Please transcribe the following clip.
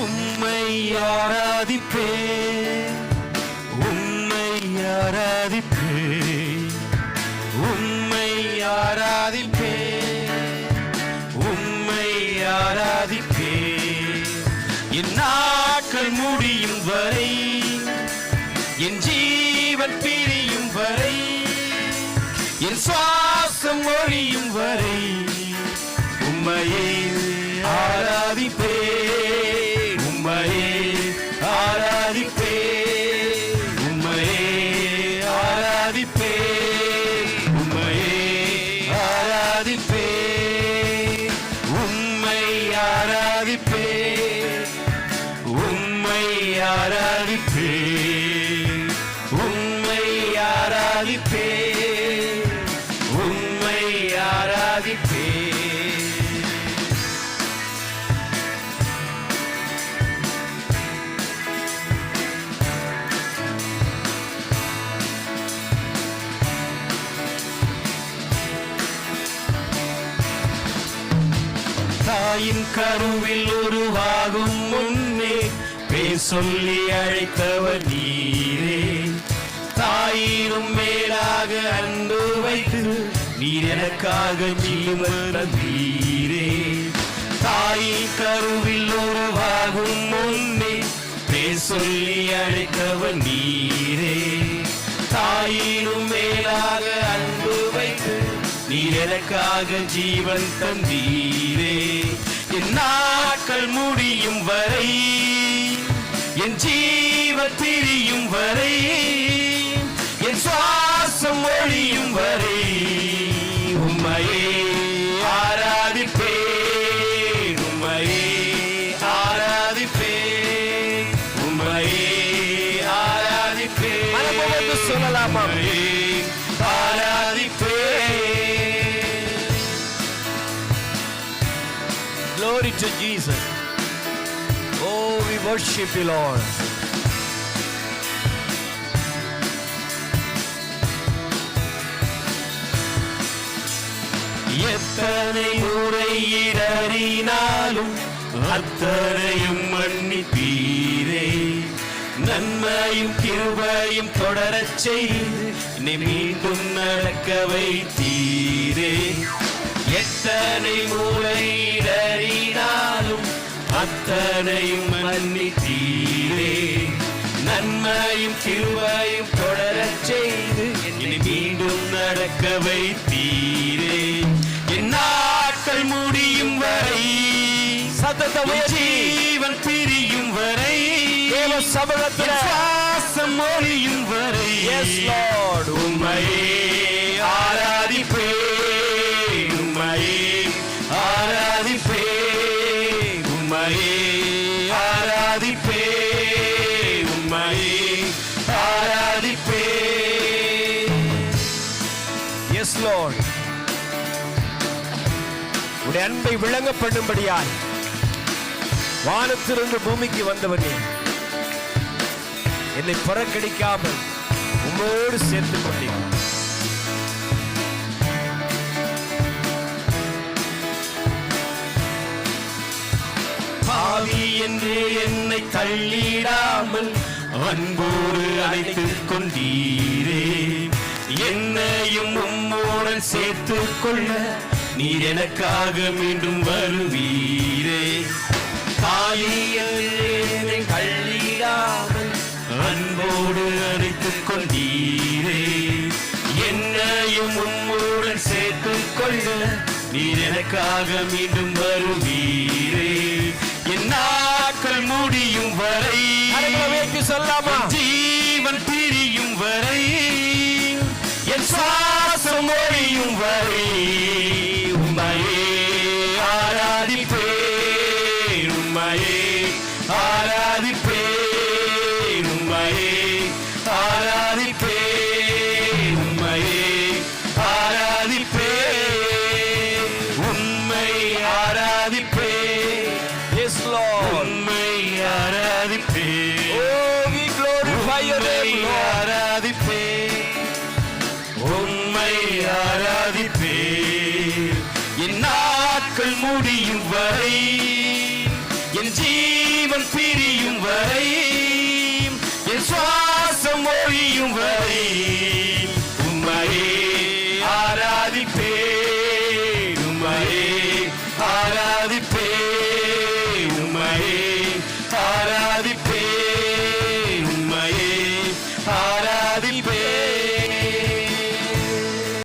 உம்மை ஆராதிப்பே உம்மை ஆராதிப்பே உம்மை ஆராதிப்பே உம்மை ஆராதிப்பே என் நாட்கள் முடியும் வரை என் ஜீவன் பிரியும் வரை என் சுவாசம் ஒழியும் வரை உம்மையை ஆராதிப்பே உம்மையே ஆராதிப்பே உம்மை ஆராதிப்பே உம்மை ஆராதிப்பே தாயின் கருவில் உருவாகும் முன்னே பேர் சொல்லி அழைத்தவர் நீரே. தாயினும் மேலாக அன்பு வைத்து நீர் எனக்காக நீரே தந்தீரே. தாயின் கருவில் உருவாகும் முன்னே பேர் சொல்லி அழைத்தவர் நீரே. தாயினும் எனக்காக ஜீவன் தந்தீரே என் நாட்கள் முடியும் வரை என் ஜீவன் பிரியும் வரை என் சுவாசம் ஒழியும் வரை உம்மையே ஆராதிப்பே உம்மையே ஆராதிப்பே உம்மையே ஆராதிப்பே சொல்லலாமா? Glory to Jesus. Oh, we worship you, Lord. எத்தனை முறை அத்தனையும் மன்னிப்பீரே நன்மையும் கிருபையும் தொடரச் செய்து நீ மீண்டும் நடக்க வைத்தீரே எத்தனை முறை இடறினாலும் அத்தனையும் மன்னித்தீரே. நன்மையும் கிருபையும் தொடரச் செய்து என்னை மீண்டும் நடக்க வைத்தீரே. என் நாட்கள் முடியும் வரை சத்தத்தை ஜீவன் பிரியும் வரை சுவாசம் ஒழியும் வரை. ஆராதிப்பே உம்மையே ஆராதிப்பே. எஸ் லார்ட் உடைய அன்பை விளங்க பண்ணும்படியாய் வானத்திலிருந்து பூமிக்கு வந்தவர் என்னை புறக்கணிக்காமல் உம்மோடு சேர்த்து கொண்டேன் என்று என்னை தள்ளிடாமல் அன்போடு அழைத்துக் கொண்டீரே. என்னையும் உம்மோடன் சேர்த்துக் கொள்ள நீர் எனக்காக மீண்டும் வருவீரே. தாயி என்று தள்ளிடாமல் அன்போடு அழைத்துக் கொண்டீரே. என்னையும் உம்மோடன் சேர்த்துக் கொள்ள நீர் எனக்காக மீண்டும் வருவீரே. சொல்லாமா? ஜீவன் பிரியும் வரை என் சுவாசம் ஒழியும் வரை உண்மையே ஆராதிப்பே உண்மையே ஆராதிப்பே உண்மையே ஆராதிப்பே உண்மையே ஆராதிப்பே உண்மை ஆராதிப்பே வரை. என் ஜீவன் பிரியும் வரை. என் சுவாசம் ஒழியும் வரை. உம்மையே ஆராதிப்பே உம்மையே ஆராதிப்பே